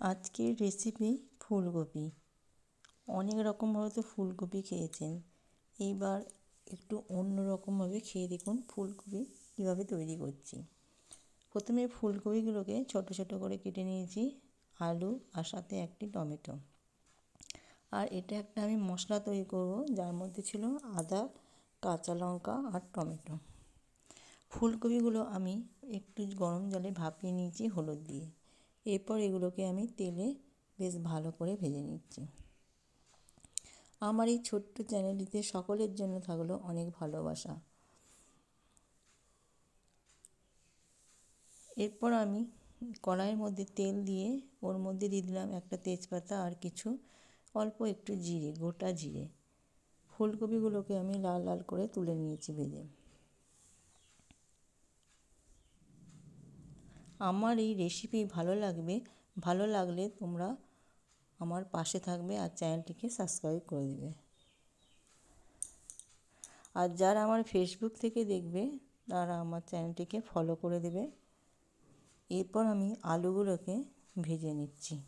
আজকের রেসিপি ফুলকপি। অনেক রকমভাবে তো ফুলকপি খেয়েছেন। এইবার একটু অন্য রকমভাবে খেয়ে দেখুন ফুলকপি কীভাবে তৈরি করছি। প্রথমে ফুলকপিগুলোকে ছোটো ছোটো করে কেটে নিয়েছি, আলু আর সাথে একটি টমেটো। আর এটা একটা আমি মশলা তৈরি করব, যার মধ্যে ছিল আদা, কাঁচা লঙ্কা আর টমেটো। ফুলকপিগুলো আমি একটু গরম জলে ভাপিয়ে নিয়েছি হলুদ দিয়ে। এরপর এগুলোকে আমি তেলে বেশ ভালো করে ভেজে নিচ্ছি। আমার এই ছোট্ট চ্যানেলটিতে সকলের জন্য থাকল অনেক ভালোবাসা। এরপর আমি কড়াইয়ের মধ্যে তেল দিয়ে ওর মধ্যে দিয়ে দিলাম একটা তেজপাতা আর কিছু অল্প একটু জিরে, গোটা জিরে। ফুলকপিগুলোকে আমি লাল লাল করে তুলে নিয়েছি ভেজে। আমার এই রেসিপি ভালো লাগবে, ভালো লাগলে তোমরা আমার পাশে থাকবে আর চ্যানেলটিকে সাবস্ক্রাইব করে দেবে। আর যারা আমার ফেসবুক থেকে দেখবে, তারা আমার চ্যানেলটিকে ফলো করে দেবে। এরপর আমি আলুগুলোকে ভেজে নিচ্ছি।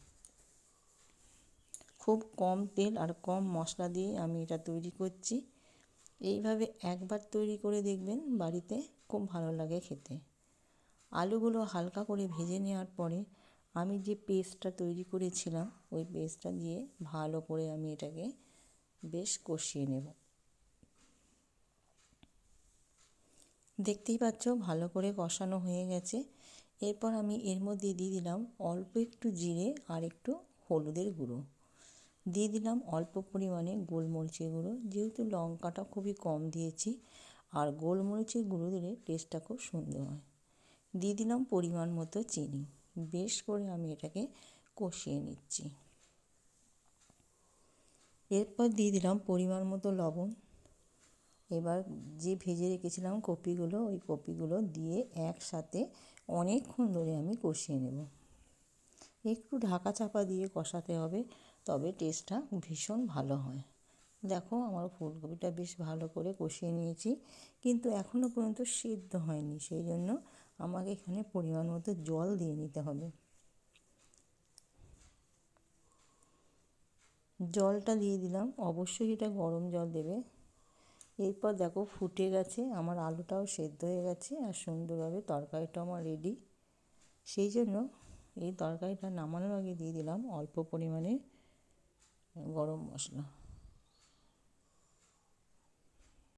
খুব কম তেল আর কম মশলা দিয়ে আমি এটা তৈরি করছি। এইভাবে একবার তৈরি করে দেখবেন, বাড়িতে খুব ভালো লাগে খেতে। আলুগুলো হালকা করে ভেজে নেওয়ার পরে আমি যে পেস্টটা তৈরি করেছিলাম, ওই পেস্টটা দিয়ে ভালো করে আমি এটাকে বেশ কষিয়ে নেব। দেখতেই পাচ্ছ ভালো করে কষানো হয়ে গেছে। এরপর আমি এর মধ্যে দিয়ে দিলাম অল্প একটু জিরে আর একটু হলুদের গুঁড়ো। দিয়ে দিলাম অল্প পরিমাণে গোলমরিচের গুঁড়ো, যেহেতু লঙ্কাটা খুবই কম দিয়েছি, আর গোলমরিচের গুঁড়ো দিলে টেস্টটা খুব সুন্দর হয়। দিয়ে দিলাম পরিমাণ মতো চিনি। বেশ করে আমি এটাকে কষিয়ে নিচ্ছি। এরপর দিয়ে দিলাম পরিমাণ মতো লবণ। এবার যে ভেজে রেখেছিলাম কপিগুলো, ওই কপিগুলো দিয়ে একসাথে অনেকক্ষণ ধরে আমি কষিয়ে নেব। একটু ঢাকা চাপা দিয়ে কষাতে হবে, তবে টেস্টটা ভীষণ ভালো হয়। দেখো আমার ফুলকপিটা বেশ ভালো করে কষিয়ে নিয়েছি, কিন্তু এখনও পর্যন্ত সিদ্ধ হয়নি, সেই জন্য আমাকে এখানে পরিমাণ মতো জল দিয়ে নিতে হবে। জলটা দিয়ে দিলাম, অবশ্যই এটা গরম জল দেবে। এরপর দেখো ফুটে গেছে, আমার আলুটাও সেদ্ধ হয়ে গেছে আর সুন্দরভাবে তরকারিটাও আমার রেডি সেই জন্য এই তরকারিটা নামানোর আগে দিয়ে দিলাম অল্প পরিমাণে গরম মশলা।